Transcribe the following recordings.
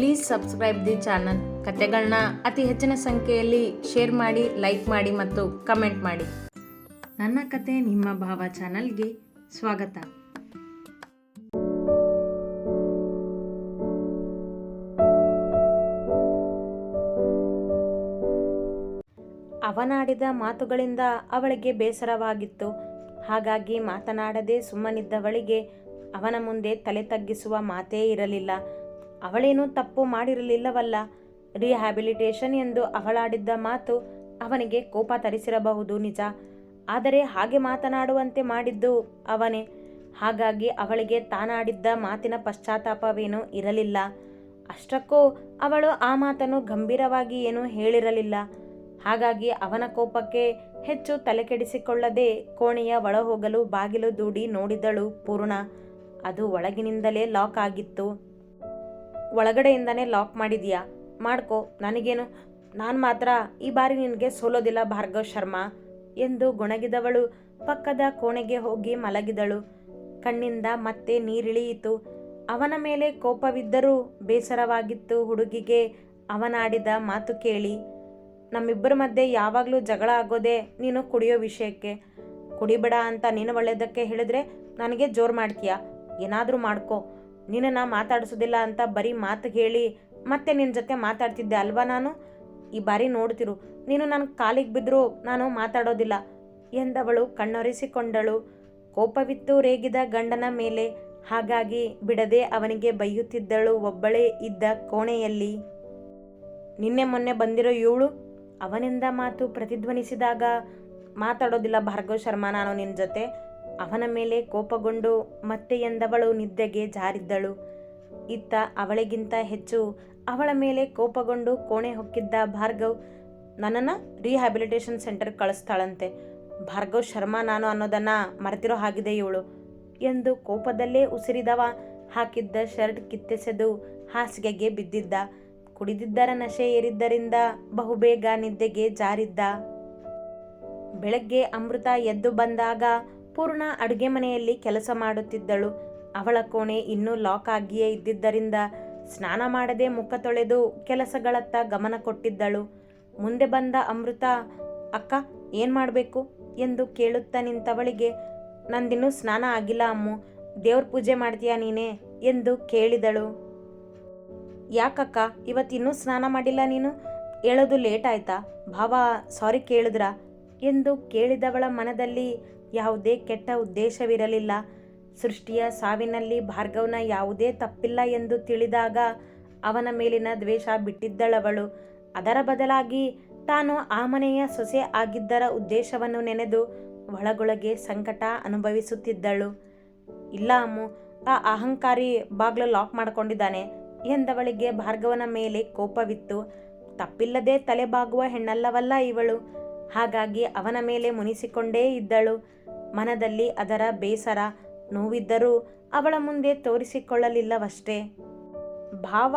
Please subscribe the channel ಕತೆಗಳನ್ನ ಅತಿ ಹೆಚ್ಚಿನ ಸಂಖ್ಯೆಯಲ್ಲಿ ಶೇರ್ ಮಾಡಿ ಲೈಕ್ ಮಾಡಿ ಮತ್ತು ಕಮೆಂಟ್ ಮಾಡಿ. ನನ್ನ ಕತೆ ನಿಮ್ಮ ಭಾವ ಚಾನಲ್ಗೆ ಸ್ವಾಗತ. ಅವನಾಡಿದ ಮಾತುಗಳಿಂದ ಅವಳಿಗೆ ಬೇಸರವಾಗಿತ್ತು. ಹಾಗಾಗಿ ಮಾತನಾಡದೆ ಸುಮ್ಮನಿದ್ದವಳಿಗೆ ಅವನ ಮುಂದೆ ತಲೆ ತಗ್ಗಿಸುವ ಮಾತೇ ಇರಲಿಲ್ಲ. ಅವಳೇನೂ ತಪ್ಪು ಮಾಡಿರಲಿಲ್ಲವಲ್ಲ. ರಿಹ್ಯಾಬಿಲಿಟೇಷನ್ ಎಂದು ಅವಳಾಡಿದ್ದ ಮಾತು ಅವನಿಗೆ ಕೋಪ ತರಿಸಿರಬಹುದು ನಿಜ. ಆದರೆ ಹಾಗೆ ಮಾತನಾಡುವಂತೆ ಮಾಡಿದ್ದು ಅವನೇ. ಹಾಗಾಗಿ ಅವಳಿಗೆ ತಾನಾಡಿದ್ದ ಮಾತಿನ ಪಶ್ಚಾತ್ತಾಪವೇನೂ ಇರಲಿಲ್ಲ. ಅಷ್ಟಕ್ಕೂ ಅವಳು ಆ ಮಾತನ್ನು ಗಂಭೀರವಾಗಿ ಏನೂ ಹೇಳಿರಲಿಲ್ಲ. ಹಾಗಾಗಿ ಅವನ ಕೋಪಕ್ಕೆ ಹೆಚ್ಚು ತಲೆಕೆಡಿಸಿಕೊಳ್ಳದೆ ಕೋಣೆಯ ಒಳಹೋಗಲು ಬಾಗಿಲು ದೂಡಿ ನೋಡಿದಳು ಪೂರ್ಣ. ಅದು ಒಳಗಿನಿಂದಲೇ ಲಾಕ್ ಆಗಿತ್ತು. ಒಳಗಡೆಯಿಂದನೇ ಲಾಕ್ ಮಾಡಿದೀಯಾ? ಮಾಡ್ಕೋ, ನನಗೇನು, ನಾನು ಮಾತ್ರ ಈ ಬಾರಿ ನಿನಗೆ ಸೋಲೋದಿಲ್ಲ ಭಾರ್ಗವ್ ಶರ್ಮಾ ಎಂದು ಗೊಣಗಿದವಳು. ಪಕ್ಕದ ಕೋಣೆಗೆ ಹೋಗಿ ಮಲಗಿದಳು. ಕಣ್ಣಿಂದ ಮತ್ತೆ ನೀರಿಳಿಯಿತು. ಅವನ ಮೇಲೆ ಕೋಪವಿದ್ದರೂ ಬೇಸರವಾಗಿತ್ತು ಹುಡುಗಿಗೆ ಅವನಾಡಿದ ಮಾತು ಕೇಳಿ. ನಮ್ಮಿಬ್ಬರ ಮಧ್ಯೆ ಯಾವಾಗಲೂ ಜಗಳ ಆಗೋದೇ ನೀನು ಕುಡಿಯೋ ವಿಷಯಕ್ಕೆ. ಕುಡಿಬೇಡ ಅಂತ ನೀನು ಒಳ್ಳೆಯದಕ್ಕೆ ಹೇಳಿದ್ರೆ ನನಗೆ ಜೋರು ಮಾಡ್ತೀಯಾ? ಏನಾದರೂ ಮಾಡ್ಕೋ. ನಿನ್ನನ್ನು ಮಾತಾಡಿಸೋದಿಲ್ಲ ಅಂತ ಬರೀ ಮಾತು ಹೇಳಿ ಮತ್ತೆ ನಿನ್ನ ಜೊತೆ ಮಾತಾಡ್ತಿದ್ದೆ ಅಲ್ವಾ ನಾನು? ಈ ಬಾರಿ ನೋಡ್ತಿರು. ನೀನು ನನ್ನ ಕಾಲಿಗೆ ಬಿದ್ದರೂ ನಾನು ಮಾತಾಡೋದಿಲ್ಲ. ಎಂದವಳು ಕಣ್ಣೊರೆಸಿಕೊಂಡಳು. ಕೋಪವಿತ್ತು ರೇಗಿದ ಗಂಡನ ಮೇಲೆ. ಹಾಗಾಗಿ ಬಿಡದೆ ಅವನಿಗೆ ಬೈಯುತ್ತಿದ್ದಳು ಒಬ್ಬಳೇ ಇದ್ದ ಕೋಣೆಯಲ್ಲಿ. ನಿನ್ನೆ ಮೊನ್ನೆ ಬಂದಿರೋ ಇವಳು ಅವನಿಂದ ಮಾತು ಪ್ರತಿಧ್ವನಿಸಿದಾಗ ಮಾತಾಡೋದಿಲ್ಲ ಭಾರ್ಗವ್ ಶರ್ಮಾ ನಾನು ನಿನ್ನ ಜೊತೆ. ಅವನ ಮೇಲೆ ಕೋಪಗೊಂಡು ಮತ್ತೆ ಎಂದವಳು ನಿದ್ದೆಗೆ ಜಾರಿದ್ದಳು. ಇತ್ತ ಅವಳಿಗಿಂತ ಹೆಚ್ಚು ಅವಳ ಮೇಲೆ ಕೋಪಗೊಂಡು ಕೋಣೆ ಹೊಕ್ಕಿದ್ದ ಭಾರ್ಗವ್ ನನ್ನನ್ನು ರಿಹ್ಯಾಬಿಲಿಟೇಷನ್ ಸೆಂಟರ್ ಕಳಿಸ್ತಾಳಂತೆ. ಭಾರ್ಗವ್ ಶರ್ಮಾ ನಾನು ಅನ್ನೋದನ್ನು ಮರೆತಿರೋ ಹಾಗಿದೆ ಇವಳು ಎಂದು ಕೋಪದಲ್ಲೇ ಉಸಿರಿದವ ಹಾಕಿದ್ದ ಶರ್ಟ್ ಕಿತ್ತೆಸೆದು ಹಾಸಿಗೆಗೆ ಬಿದ್ದಿದ್ದ. ಕುಡಿದಿದ್ದರ ನಶೆ ಏರಿದ್ದರಿಂದ ಬಹುಬೇಗ ನಿದ್ದೆಗೆ ಜಾರಿದ್ದ. ಬೆಳಗ್ಗೆ ಅಮೃತ ಎದ್ದು ಬಂದಾಗ ಪೂರ್ಣ ಅಡುಗೆ ಮನೆಯಲ್ಲಿ ಕೆಲಸ ಮಾಡುತ್ತಿದ್ದಳು. ಅವಳ ಕೋಣೆ ಇನ್ನೂ ಲಾಕ್ ಆಗಿಯೇ ಇದ್ದಿದ್ದರಿಂದ ಸ್ನಾನ ಮಾಡದೆ ಮುಖ ತೊಳೆದು ಕೆಲಸಗಳತ್ತ ಗಮನ ಕೊಟ್ಟಿದ್ದಳು. ಮುಂದೆ ಬಂದ ಅಮೃತ, ಅಕ್ಕ, ಏನು ಮಾಡಬೇಕು? ಎಂದು ಕೇಳುತ್ತಾ ನಿಂತವಳಿಗೆ, ನಂದಿನ್ನೂ ಸ್ನಾನ ಆಗಿಲ್ಲ ಅಮ್ಮು. ದೇವ್ರ ಪೂಜೆ ಮಾಡ್ತೀಯಾ ನೀನೇ? ಎಂದು ಕೇಳಿದಳು. ಯಾಕಕ್ಕ, ಇವತ್ತಿನ್ನೂ ಸ್ನಾನ ಮಾಡಿಲ್ಲ ನೀನು? ಹೇಳೋದು ಲೇಟ್ ಆಯ್ತಾ? ಭಾವ, ಸಾರಿ ಕೇಳಿದ್ರ? ಎಂದು ಕೇಳಿದವಳ ಮನದಲ್ಲಿ ಯಾವುದೇ ಕೆಟ್ಟ ಉದ್ದೇಶವಿರಲಿಲ್ಲ. ಸೃಷ್ಟಿಯ ಸಾವಿನಲ್ಲಿ ಭಾರ್ಗವ್ನ ಯಾವುದೇ ತಪ್ಪಿಲ್ಲ ಎಂದು ತಿಳಿದಾಗ ಅವನ ಮೇಲಿನ ದ್ವೇಷ ಬಿಟ್ಟಿದ್ದಳವಳು. ಅದರ ಬದಲಾಗಿ ತಾನು ಆ ಮನೆಯ ಸೊಸೆ ಆಗಿದ್ದರ ಉದ್ದೇಶವನ್ನು ನೆನೆದು ಒಳಗೊಳಗೆ ಸಂಕಟ ಅನುಭವಿಸುತ್ತಿದ್ದಳು. ಇಲ್ಲ ಅಮ್ಮು, ಆ ಅಹಂಕಾರಿ ಬಾಗ್ಲು ಲಾಕ್ ಮಾಡಿಕೊಂಡಿದ್ದಾನೆ ಎಂದವಳಿಗೆ ಭಾರ್ಗವನ ಮೇಲೆ ಕೋಪವಿತ್ತು. ತಪ್ಪಿಲ್ಲದೆ ತಲೆಬಾಗುವ ಹೆಣ್ಣಲ್ಲವಲ್ಲ ಇವಳು. ಹಾಗಾಗಿ ಅವನ ಮೇಲೆ ಮುನಿಸಿಕೊಂಡೇ ಇದ್ದಳು. ಮನದಲ್ಲಿ ಅದರ ಬೇಸರ ನೋವಿದ್ದರೂ ಅವಳ ಮುಂದೆ ತೋರಿಸಿಕೊಳ್ಳಲಿಲ್ಲವಷ್ಟೇ. ಭಾವ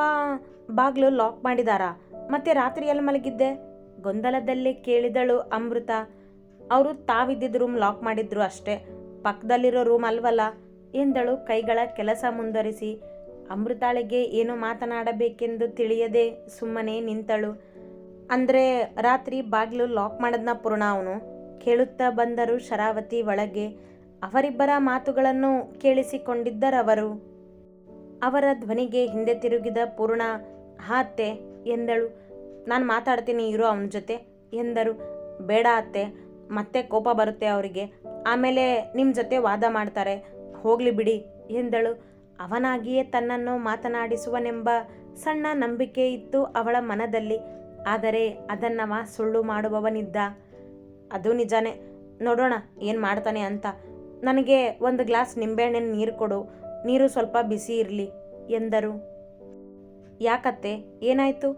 ಬಾಗ್ಲು ಲಾಕ್ ಮಾಡಿದಾರ? ಮತ್ತೆ ರಾತ್ರಿಯಲ್ಲಿ ಮಲಗಿದ್ದೆ? ಗೊಂದಲದಲ್ಲಿ ಕೇಳಿದಳು ಅಮೃತ. ಅವರು ತಾವಿದ್ದಿದ್ದ ರೂಮ್ ಲಾಕ್ ಮಾಡಿದ್ರು ಅಷ್ಟೇ. ಪಕ್ಕದಲ್ಲಿರೋ ರೂಮ್ ಅಲ್ವಲ್ಲ? ಎಂದಳು ಕೈಗಳ ಕೆಲಸ ಮುಂದುವರಿಸಿ. ಅಮೃತಾಳಿಗೆ ಏನು ಮಾತನಾಡಬೇಕೆಂದು ತಿಳಿಯದೆ ಸುಮ್ಮನೆ ನಿಂತಳು. ಅಂದರೆ ರಾತ್ರಿ ಬಾಗಿಲು ಲಾಕ್ ಮಾಡದ್ನ ಪೂರ್ಣ ಅವನು? ಕೇಳುತ್ತಾ ಬಂದರು ಶರಾವತಿ ಒಳಗೆ. ಅವರಿಬ್ಬರ ಮಾತುಗಳನ್ನು ಕೇಳಿಸಿಕೊಂಡಿದ್ದರವರು. ಅವರ ಧ್ವನಿಗೆ ಹಿಂದೆ ತಿರುಗಿದ ಪೂರ್ಣ ಹಾ ಅತ್ತೆ, ಎಂದಳು. ನಾನು ಮಾತಾಡ್ತೀನಿ, ಇರೋ ಅವನ ಜೊತೆ, ಎಂದರು. ಬೇಡ ಅತ್ತೆ, ಮತ್ತೆ ಕೋಪ ಬರುತ್ತೆ ಅವರಿಗೆ. ಆಮೇಲೆ ನಿಮ್ಮ ಜೊತೆ ವಾದ ಮಾಡ್ತಾರೆ. ಹೋಗಲಿ ಬಿಡಿ, ಎಂದಳು. ಅವನಾಗಿಯೇ ತನ್ನನ್ನು ಮಾತನಾಡಿಸುವನೆಂಬ ಸಣ್ಣ ನಂಬಿಕೆ ಇತ್ತು ಅವಳ ಮನದಲ್ಲಿ. ಆದರೆ ಅದನ್ನವ ಸುಳ್ಳು ಮಾಡುವವನಿದ್ದ. ಅದು ನಿಜಾನೇ. ನೋಡೋಣ, ಏನು ಮಾಡ್ತಾನೆ ಅಂತ. ನನಗೆ ಒಂದು ಗ್ಲಾಸ್ ನಿಂಬೆಹಣ್ಣಿನ ನೀರು ಕೊಡು. ನೀರು ಸ್ವಲ್ಪ ಬಿಸಿ ಇರಲಿ, ಎಂದರು. ಯಾಕತ್ತೆ, ಏನಾಯಿತು?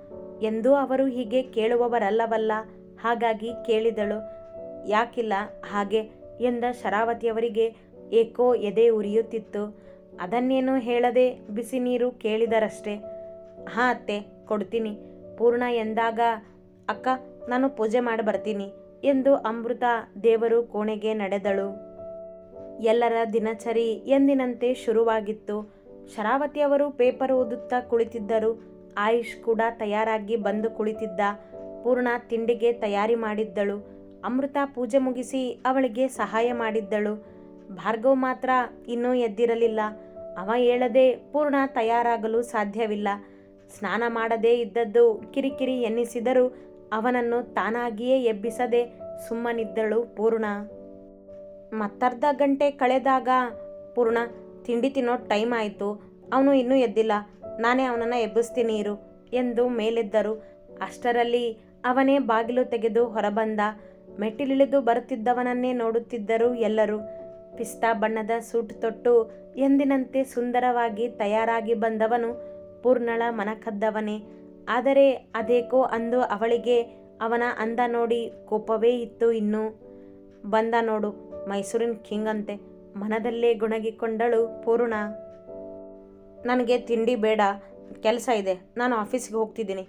ಎಂದೂ ಅವರು ಹೀಗೆ ಕೇಳುವವರಲ್ಲವಲ್ಲ? ಹಾಗಾಗಿ ಕೇಳಿದಳು. ಯಾಕಿಲ್ಲ, ಹಾಗೆ ಎಂದ ಶರಾವತಿಯವರಿಗೆ ಏಕೋ ಎದೆ ಉರಿಯುತ್ತಿತ್ತು. ಅದನ್ನೇನು ಹೇಳದೆ ಬಿಸಿ ನೀರು ಕೇಳಿದರಷ್ಟೇ. ಹಾಂ ಅತ್ತೆ, ಕೊಡ್ತೀನಿ. ಪೂರ್ಣ ಎಂದಾಗ, ಅಕ್ಕ, ನಾನು ಪೂಜೆ ಮಾಡಿ ಬರ್ತೀನಿ. ಎಂದು ಅಮೃತ ದೇವರು ಕೋಣೆಗೆ ನಡೆದಳು. ಎಲ್ಲರ ದಿನಚರಿ ಎಂದಿನಂತೆ ಶುರುವಾಗಿತ್ತು. ಶರಾವತಿಯವರು ಪೇಪರ್ ಓದುತ್ತಾ ಕುಳಿತಿದ್ದರು. ಆಯುಷ್ ಕೂಡ ತಯಾರಾಗಿ ಬಂದು ಕುಳಿತಿದ್ದ. ಪೂರ್ಣ ತಿಂಡಿಗೆ ತಯಾರಿ ಮಾಡಿದ್ದಳು. ಅಮೃತ ಪೂಜೆ ಮುಗಿಸಿ ಅವಳಿಗೆ ಸಹಾಯ ಮಾಡಿದ್ದಳು. ಭಾರ್ಗವ್ ಮಾತ್ರ ಇನ್ನೂ ಎದ್ದಿರಲಿಲ್ಲ. ಅವ ಹೇಳದೆ ಪೂರ್ಣ ತಯಾರಾಗಲು ಸಾಧ್ಯವಿಲ್ಲ. ಸ್ನಾನ ಮಾಡದೇ ಇದ್ದದ್ದು ಕಿರಿಕಿರಿ ಎನ್ನಿಸಿದರೂ ಅವನನ್ನು ತಾನಾಗಿಯೇ ಎಬ್ಬಿಸದೆ ಸುಮ್ಮನಿದ್ದಳು ಪೂರ್ಣ. ಮತ್ತರ್ಧ ಗಂಟೆ ಕಳೆದಾಗ ಪೂರ್ಣ, ತಿಂಡಿ ತಿನ್ನೋ ಟೈಮ್ ಆಯಿತು. ಅವನು ಇನ್ನೂ ಎದ್ದಿಲ್ಲ. ನಾನೇ ಅವನನ್ನು ಎಬ್ಬಿಸ್ತೀನಿ ಇರು ಎಂದು ಮೇಲೆದ್ದರು. ಅಷ್ಟರಲ್ಲಿ ಅವನೇ ಬಾಗಿಲು ತೆಗೆದು ಹೊರಬಂದ. ಮೆಟ್ಟಿಲಿಳಿದು ಬರುತ್ತಿದ್ದವನನ್ನೇ ನೋಡುತ್ತಿದ್ದರು ಎಲ್ಲರೂ. ಪಿಸ್ತಾ ಬಣ್ಣದ ಸೂಟ್ ತೊಟ್ಟು ಎಂದಿನಂತೆ ಸುಂದರವಾಗಿ ತಯಾರಾಗಿ ಬಂದವನು ಪೂರ್ಣಳ ಮನಕದ್ದವನೇ. ಆದರೆ ಅದೇಕೋ ಅಂದು ಅವಳಿಗೆ ಅವನ ಅಂದ ನೋಡಿ ಕೋಪವೇ ಇತ್ತು ಇನ್ನು. ಬಂದ ನೋಡು, ಮೈಸೂರಿನ ಕಿಂಗ್ ಅಂತೆ, ಮನದಲ್ಲೇ ಗುಣಗಿಕೊಂಡಳು ಪೂರ್ಣ. ನನಗೆ ತಿಂಡಿ ಬೇಡ, ಕೆಲಸ ಇದೆ, ನಾನು ಆಫೀಸ್ಗೆ ಹೋಗ್ತಿದ್ದೀನಿ.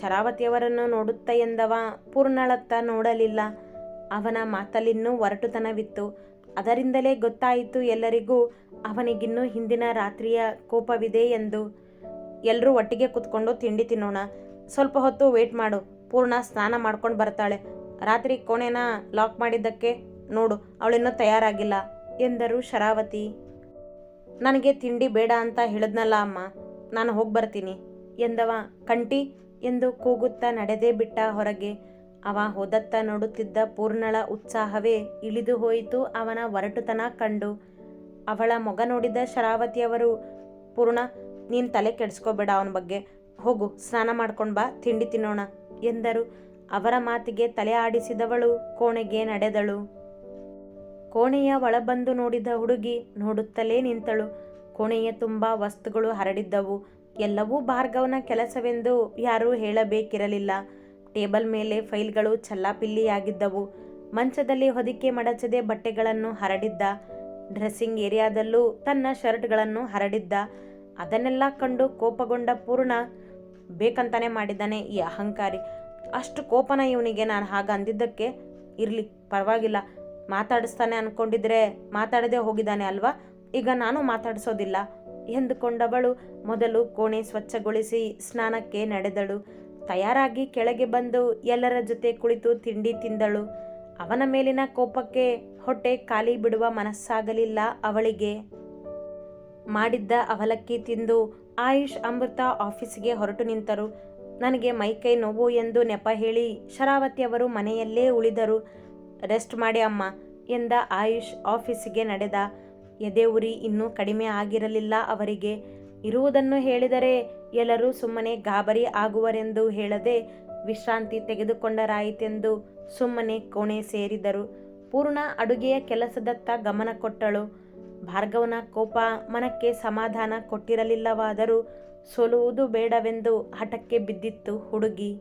ಶರಾವತಿಯವರನ್ನು ನೋಡುತ್ತಾ ಎಂದವ ಪೂರ್ಣಳತ್ತ ನೋಡಲಿಲ್ಲ. ಅವನ ಮಾತಲ್ಲಿನ್ನೂ ಒರಟುತನವಿತ್ತು. ಅದರಿಂದಲೇ ಗೊತ್ತಾಯಿತು ಎಲ್ಲರಿಗೂ ಅವನಿಗಿನ್ನೂ ಹಿಂದಿನ ರಾತ್ರಿಯ ಕೋಪವಿದೆ ಎಂದು. ಎಲ್ಲರೂ ಒಟ್ಟಿಗೆ ಕುತ್ಕೊಂಡು ತಿಂಡಿ ತಿನ್ನೋಣ. ಸ್ವಲ್ಪ ಹೊತ್ತು ವೇಟ್ ಮಾಡು. ಪೂರ್ಣ ಸ್ನಾನ ಮಾಡ್ಕೊಂಡು ಬರ್ತಾಳೆ. ರಾತ್ರಿ ಕೋಣೆನ ಲಾಕ್ ಮಾಡಿದ್ದಕ್ಕೆ ನೋಡು ಅವಳಿನ್ನೂ ತಯಾರಾಗಿಲ್ಲ ಎಂದರು ಶರಾವತಿ. ನನಗೆ ತಿಂಡಿ ಬೇಡ ಅಂತ ಹೇಳಿದ್ನಲ್ಲ ಅಮ್ಮ, ನಾನು ಹೋಗಿ ಬರ್ತೀನಿ ಎಂದವ ಕಂಟಿ ಎಂದು ಕೂಗುತ್ತಾ ನಡೆದೇ ಬಿಟ್ಟ ಹೊರಗೆ. ಅವ ಹೋದತ್ತ ನೋಡುತ್ತಿದ್ದ ಪೂರ್ಣಳ ಉತ್ಸಾಹವೇ ಇಳಿದು ಹೋಯಿತು ಅವನ ಒರಟುತನ ಕಂಡು. ಅವಳ ಮೊಗ ನೋಡಿದ ಶರಾವತಿಯವರು, ಪೂರ್ಣ ನೀನು ತಲೆ ಕೆಡಿಸ್ಕೋಬೇಡ ಅವನ ಬಗ್ಗೆ. ಹೋಗು, ಸ್ನಾನ ಮಾಡ್ಕೊಂಡು ಬಾ, ತಿಂಡಿ ತಿನ್ನೋಣ, ಎಂದರು. ಅವರ ಮಾತಿಗೆ ತಲೆ ಆಡಿಸಿದವಳು, ಕೋಣೆಗೆ ನಡೆದಳು. ಕೋಣೆಯ ಒಳಬಂದು ನೋಡಿದ ಹುಡುಗಿ ನೋಡುತ್ತಲೇ ನಿಂತಳು. ಕೋಣೆಯ ತುಂಬ ವಸ್ತುಗಳು ಹರಡಿದ್ದವು. ಎಲ್ಲವೂ ಭಾರ್ಗವನ ಕೆಲಸವೆಂದು ಯಾರೂ ಹೇಳಬೇಕಿರಲಿಲ್ಲ. ಟೇಬಲ್ ಮೇಲೆ ಫೈಲ್ಗಳು ಚಲ್ಲಾಪಿಲ್ಲಿಯಾಗಿದ್ದವು ಮಂಚದಲ್ಲಿ ಹೊದಿಕೆ ಮಡಚದೆ ಬಟ್ಟೆಗಳನ್ನು ಹರಡಿದ್ದ. ಡ್ರೆಸ್ಸಿಂಗ್ ಏರಿಯಾದಲ್ಲೂ ತನ್ನ ಶರ್ಟ್ಗಳನ್ನು ಹರಡಿದ್ದ. ಅದನ್ನೆಲ್ಲ ಕಂಡು ಕೋಪಗೊಂಡ ಪೂರ್ಣ ಬೇಕಂತಾನೆ ಮಾಡಿದ್ದಾನೆ ಈ ಅಹಂಕಾರಿ. ಅಷ್ಟು ಕೋಪನ ಇವನಿಗೆ ನಾನು ಹಾಗೆ ಅಂದಿದ್ದಕ್ಕೆ ಇರಲಿ, ಪರವಾಗಿಲ್ಲ. ಮಾತಾಡಿಸ್ತಾನೆ ಅಂದ್ಕೊಂಡಿದ್ರೆ ಮಾತಾಡದೆ ಹೋಗಿದ್ದಾನೆ ಅಲ್ವಾ? ಈಗ ನಾನು ಮಾತಾಡಿಸೋದಿಲ್ಲ ಎಂದುಕೊಂಡವಳು ಮೊದಲು ಕೋಣೆ ಸ್ವಚ್ಛಗೊಳಿಸಿ ಸ್ನಾನಕ್ಕೆ ನಡೆದಳು. ತಯಾರಾಗಿ ಕೆಳಗೆ ಬಂದು ಎಲ್ಲರ ಜೊತೆ ಕುಳಿತು ತಿಂಡಿ ತಿಂದಳು. ಅವನ ಮೇಲಿನ ಕೋಪಕ್ಕೆ ಹೊಟ್ಟೆ ಖಾಲಿ ಬಿಡುವ ಮನಸ್ಸಾಗಲಿಲ್ಲ ಅವಳಿಗೆ. ಮಾಡಿದ್ದ ಅವಲಕ್ಕಿ ತಿಂದು ಆಯುಷ್ ಅಮೃತ ಆಫೀಸಿಗೆ ಹೊರಟು ನಿಂತರು. ನನಗೆ ಮೈಕೈ ನೋವು ಎಂದು ನೆಪ ಹೇಳಿ ಶರಾವತಿಯವರು ಮನೆಯಲ್ಲೇ ಉಳಿದರು. ರೆಸ್ಟ್ ಮಾಡಿ ಅಮ್ಮ ಎಂದ ಆಯುಷ್ ಆಫೀಸಿಗೆ ನಡೆದ ಎದೆ ಉರಿ ಇನ್ನೂ ಕಡಿಮೆ ಆಗಿರಲಿಲ್ಲ ಅವರಿಗೆ. ಇರುವುದನ್ನು ಹೇಳಿದರೆ ಎಲ್ಲರೂ ಸುಮ್ಮನೆ ಗಾಬರಿ ಆಗುವರೆಂದು ಹೇಳದೆ ವಿಶ್ರಾಂತಿ ತೆಗೆದುಕೊಂಡರಾಯಿತೆಂದು ಸುಮ್ಮನೆ ಕೋಣೆ ಸೇರಿದರು. ಪೂರ್ಣ ಅಡುಗೆಯ ಕೆಲಸದತ್ತ ಗಮನ ಕೊಟ್ಟಳು. ಭಾರ್ಗವನ ಕೋಪ ಮನಕ್ಕೆ ಸಮಾಧಾನ ಕೊಟ್ಟಿರಲಿಲ್ಲವಾದರೂ ಸೋಲುವುದು ಬೇಡವೆಂದು ಹಠಕ್ಕೆ ಬಿದ್ದಿತ್ತು ಹುಡುಗಿ.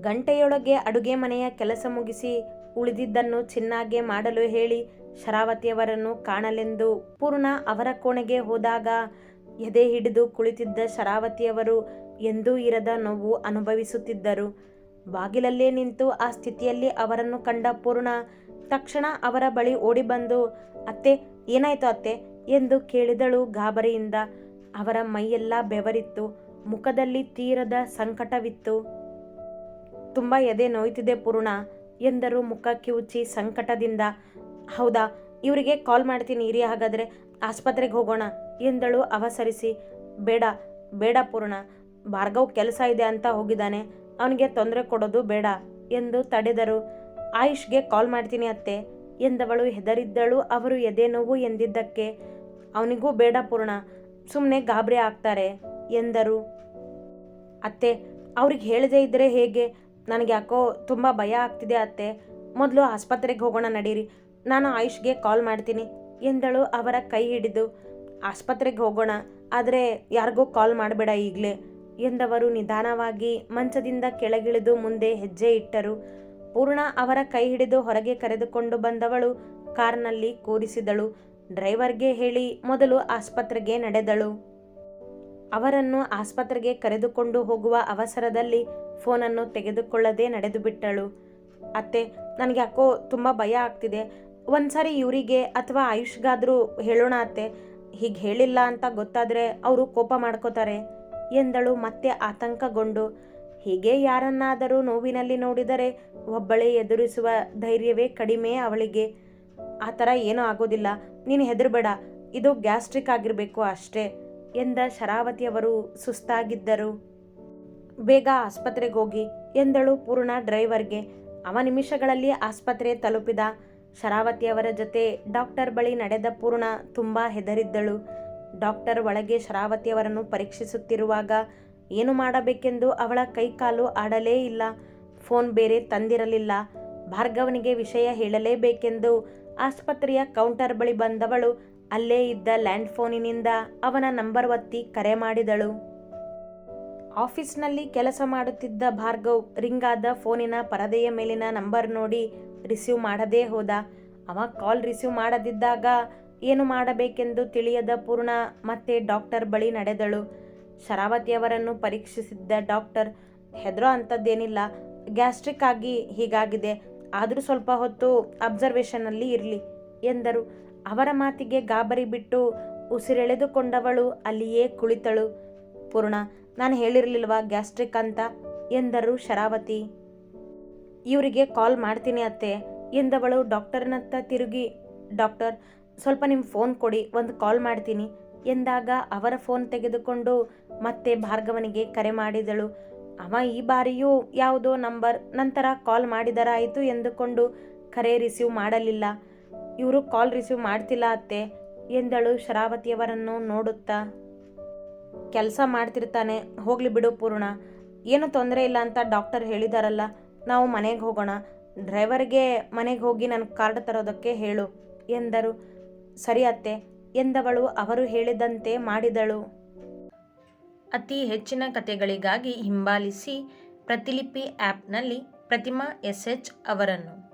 ಗಂಟೆಯೊಳಗೆ ಅಡುಗೆ ಮನೆಯ ಕೆಲಸ ಮುಗಿಸಿ ಉಳಿದಿದ್ದನ್ನು ಚಿನ್ನಾಗೆ ಮಾಡಲು ಹೇಳಿ ಶರಾವತಿಯವರನ್ನು ಕಾಣಲೆಂದು ಪೂರ್ಣ ಅವರ ಕೋಣೆಗೆ ಹೋದಾಗ ಎದೆ ಹಿಡಿದು ಕುಳಿತಿದ್ದ ಶರಾವತಿಯವರು ಎಂದೂ ಇರದ ನೋವು ಅನುಭವಿಸುತ್ತಿದ್ದರು. ಬಾಗಿಲಲ್ಲೇ ನಿಂತು ಆ ಸ್ಥಿತಿಯಲ್ಲಿ ಅವರನ್ನು ಕಂಡ ಪೂರ್ಣ ತಕ್ಷಣ ಅವರ ಬಳಿ ಓಡಿಬಂದು ಅತ್ತೆ ಏನಾಯ್ತು ಅತ್ತೆ? ಎಂದು ಕೇಳಿದಳು ಗಾಬರಿಯಿಂದ. ಅವರ ಮೈಯೆಲ್ಲ ಬೆವರಿತ್ತು. ಮುಖದಲ್ಲಿ ತೀರದ ಸಂಕಟವಿತ್ತು. ತುಂಬ ಎದೆ ನೋಯ್ತಿದೆ ಪೂರ್ಣ, ಎಂದರು ಮುಖ ಕಿವುಚಿ ಸಂಕಟದಿಂದ. ಹೌದಾ, ಇವರಿಗೆ ಕಾಲ್ ಮಾಡ್ತೀನಿ ಇರಿ ಹಾಗಾದರೆ, ಆಸ್ಪತ್ರೆಗೆ ಹೋಗೋಣ, ಎಂದಳು ಅವಸರಿಸಿ. ಬೇಡ ಬೇಡ ಪೂರ್ಣ, ಭಾರ್ಗವ್ ಕೆಲಸ ಇದೆ ಅಂತ ಹೋಗಿದ್ದಾನೆ, ಅವನಿಗೆ ತೊಂದರೆ ಕೊಡೋದು ಬೇಡ, ಎಂದು ತಡೆದರು. ಆಯುಷ್ಗೆ ಕಾಲ್ ಮಾಡ್ತೀನಿ ಅತ್ತೆ. ಎಂದವಳು ಹೆದರಿದ್ದಳು. ಅವರು ಎದೆ ನೋವು ಎಂದಿದ್ದಕ್ಕೆ ಅವನಿಗೂ ಬೇಡ ಪೂರ್ಣ. ಸುಮ್ಮನೆ ಗಾಬರಿ ಆಗ್ತಾರೆ ಎಂದರು. ಅತ್ತೆ, ಅವ್ರಿಗೆ ಹೇಳದೇ ಇದ್ದರೆ ಹೇಗೆ? ನನಗೆ ಯಾಕೋ ತುಂಬ ಭಯ ಆಗ್ತಿದೆ ಅತ್ತೆ. ಮೊದಲು ಆಸ್ಪತ್ರೆಗೆ ಹೋಗೋಣ ನಡೀರಿ. ನಾನು ಆಯುಷ್ಗೆ ಕಾಲ್ ಮಾಡ್ತೀನಿ ಎಂದಳು ಅವರ ಕೈ ಹಿಡಿದು. ಆಸ್ಪತ್ರೆಗೆ ಹೋಗೋಣ, ಆದರೆ ಯಾರಿಗೂ ಕಾಲ್ ಮಾಡಬೇಡ ಈಗಲೇ ಎಂದವರು ನಿಧಾನವಾಗಿ ಮಂಚದಿಂದ ಕೆಳಗಿಳಿದು ಮುಂದೆ ಹೆಜ್ಜೆ ಇಟ್ಟರು. ಪೂರ್ಣ ಅವರ ಕೈ ಹಿಡಿದು ಹೊರಗೆ ಕರೆದುಕೊಂಡು ಬಂದವಳು. ಕಾರ್ನಲ್ಲಿ ಕೂರಿಸಿದಳು. ಡ್ರೈವರ್ಗೆ ಹೇಳಿ ಮೊದಲು ಆಸ್ಪತ್ರೆಗೆ ನಡೆದಳು. ಅವರನ್ನು ಆಸ್ಪತ್ರೆಗೆ ಕರೆದುಕೊಂಡು ಹೋಗುವ ಅವಸರದಲ್ಲಿ ಫೋನನ್ನು ತೆಗೆದುಕೊಳ್ಳದೆ ನಡೆದು ಬಿಟ್ಟಳು ಅತ್ತೆ, ನನಗೆ ಯಾಕೋ ತುಂಬ ಭಯ ಆಗ್ತಿದೆ. ಒಂದ್ಸಾರಿ ಇವರಿಗೆ ಅಥವಾ ಆಯುಷ್ಗಾದರೂ ಹೇಳೋಣ ಅತ್ತೆ. ಹೀಗೆ ಹೇಳಿಲ್ಲ ಅಂತ ಗೊತ್ತಾದರೆ ಅವರು ಕೋಪ ಮಾಡ್ಕೋತಾರೆ ಎಂದಳು ಮತ್ತೆ ಆತಂಕಗೊಂಡು. ಹೀಗೆ ಯಾರನ್ನಾದರೂ ನೋವಿನಲ್ಲಿ ನೋಡಿದರೆ ಒಬ್ಬಳೇ ಎದುರಿಸುವ ಧೈರ್ಯವೇ ಕಡಿಮೆ ಅವಳಿಗೆ. ಆ ಥರ ಏನೂ ಆಗೋದಿಲ್ಲ. ನೀನು ಹೆದರಬೇಡ. ಇದು ಗ್ಯಾಸ್ಟ್ರಿಕ್ ಆಗಿರಬೇಕು ಅಷ್ಟೇ ಎಂದ ಶರಾವತಿಯವರು ಸುಸ್ತಾಗಿದ್ದರು. ಬೇಗ ಆಸ್ಪತ್ರೆಗೆ ಹೋಗಿ ಎಂದಳು ಪೂರ್ಣ ಡ್ರೈವರ್ಗೆ. ಅವ ನಿಮಿಷಗಳಲ್ಲಿ ಆಸ್ಪತ್ರೆ ತಲುಪಿದ. ಶರಾವತಿಯವರ ಜೊತೆ ಡಾಕ್ಟರ್ ಬಳಿ ನಡೆದ ಪೂರ್ಣ ತುಂಬ ಹೆದರಿದ್ದಳು. ಡಾಕ್ಟರ್ ಒಳಗೆ ಶರಾವತಿಯವರನ್ನು ಪರೀಕ್ಷಿಸುತ್ತಿರುವಾಗ ಏನು ಮಾಡಬೇಕೆಂದು ಅವಳ ಕೈಕಾಲು ಆಡಲೇ ಇಲ್ಲ. ಫೋನ್ ಬೇರೆ ತಂದಿರಲಿಲ್ಲ. ಭಾರ್ಗವನಿಗೆ ವಿಷಯ ಹೇಳಲೇಬೇಕೆಂದು ಆಸ್ಪತ್ರೆಯ ಕೌಂಟರ್ ಬಳಿ ಬಂದವಳು ಅಲ್ಲೇ ಇದ್ದ ಲ್ಯಾಂಡ್ ಫೋನಿನಿಂದ ಅವನ ನಂಬರ್ ಒತ್ತಿ ಕರೆ ಮಾಡಿದಳು. ಆಫೀಸ್ನಲ್ಲಿ ಕೆಲಸ ಮಾಡುತ್ತಿದ್ದ ಭಾರ್ಗವ್ ರಿಂಗ್ ಆದ ಫೋನಿನ ಪರದೆಯ ಮೇಲಿನ ನಂಬರ್ ನೋಡಿ ರಿಸೀವ್ ಮಾಡದೇ ಹೋದ. ಅವ ಕಾಲ್ ರಿಸೀವ್ ಮಾಡದಿದ್ದಾಗ ಏನು ಮಾಡಬೇಕೆಂದು ತಿಳಿಯದ ಪೂರ್ಣ ಮತ್ತೆ ಡಾಕ್ಟರ್ ಬಳಿ ನಡೆದಳು. ಶರಾವತಿಯವರನ್ನು ಪರೀಕ್ಷಿಸಿದ್ದ ಡಾಕ್ಟರ್ ಹೆದರೋ ಅಂಥದ್ದೇನಿಲ್ಲ. ಗ್ಯಾಸ್ಟ್ರಿಕ್ ಆಗಿ ಹೀಗಾಗಿದೆ. ಆದರೂ ಸ್ವಲ್ಪ ಹೊತ್ತು ಅಬ್ಸರ್ವೇಷನ್ನಲ್ಲಿ ಇರಲಿ ಎಂದರು. ಅವರ ಮಾತಿಗೆ ಗಾಬರಿ ಬಿಟ್ಟು ಉಸಿರೆಳೆದುಕೊಂಡವಳು ಅಲ್ಲಿಯೇ ಕುಳಿತಳು. ಪೂರ್ಣ, ನಾನು ಹೇಳಿರಲಿಲ್ವಾ ಗ್ಯಾಸ್ಟ್ರಿಕ್ ಅಂತ ಎಂದರು ಶರಾವತಿ. ಇವರಿಗೆ ಕಾಲ್ ಮಾಡ್ತೀನಿ ಅತ್ತೆ ಎಂದವಳು ಡಾಕ್ಟರ್ನತ್ತ ತಿರುಗಿ. ಡಾಕ್ಟರ್, ಸ್ವಲ್ಪ ನಿಮ್ಮ ಫೋನ್ ಕೊಡಿ, ಒಂದು ಕಾಲ್ ಮಾಡ್ತೀನಿ. ಎಂದಾಗ ಅವರ ಫೋನ್ ತೆಗೆದುಕೊಂಡು ಮತ್ತೆ ಭಾರ್ಗವನಿಗೆ ಕರೆ ಮಾಡಿದಳು. ಅವ ಈ ಬಾರಿಯೂ ಯಾವುದೋ ನಂಬರ್, ನಂತರ ಕಾಲ್ ಮಾಡಿದರಾಯಿತು ಎಂದುಕೊಂಡು ಕರೆ ರಿಸೀವ್ ಮಾಡಲಿಲ್ಲ. ಇವರು ಕಾಲ್ ರಿಸೀವ್ ಮಾಡ್ತಿಲ್ಲ ಅತ್ತೆ, ಎಂದಳು ಶರಾವತಿಯವರನ್ನು ನೋಡುತ್ತಾ. ಕೆಲಸ ಮಾಡ್ತಿರ್ತಾನೆ, ಹೋಗ್ಲಿ ಬಿಡು ಪೂರ್ಣ. ಏನು ತೊಂದರೆ ಇಲ್ಲ ಅಂತ ಡಾಕ್ಟರ್ ಹೇಳಿದಾರಲ್ಲ, ನಾವು ಮನೆಗೆ ಹೋಗೋಣ. ಡ್ರೈವರ್ಗೆ ಮನೆಗೆ ಹೋಗಿ ನನ್ನ ಕಾರ್ಡ್ ತರೋದಕ್ಕೆ ಹೇಳು, ಎಂದರು. ಸರಿ ಅತ್ತೆ. ಎಂದವಳು ಅವರು ಹೇಳಿದಂತೆ ಮಾಡಿದಳು. ಅತಿ ಹೆಚ್ಚಿನ ಕಥೆಗಳಿಗಾಗಿ ಹಿಂಬಾಲಿಸಿ ಪ್ರತಿಲಿಪಿ ಆ್ಯಪ್ನಲ್ಲಿ ಪ್ರತಿಮಾ ಎಸ್ ಎಚ್ ಅವರನ್ನು.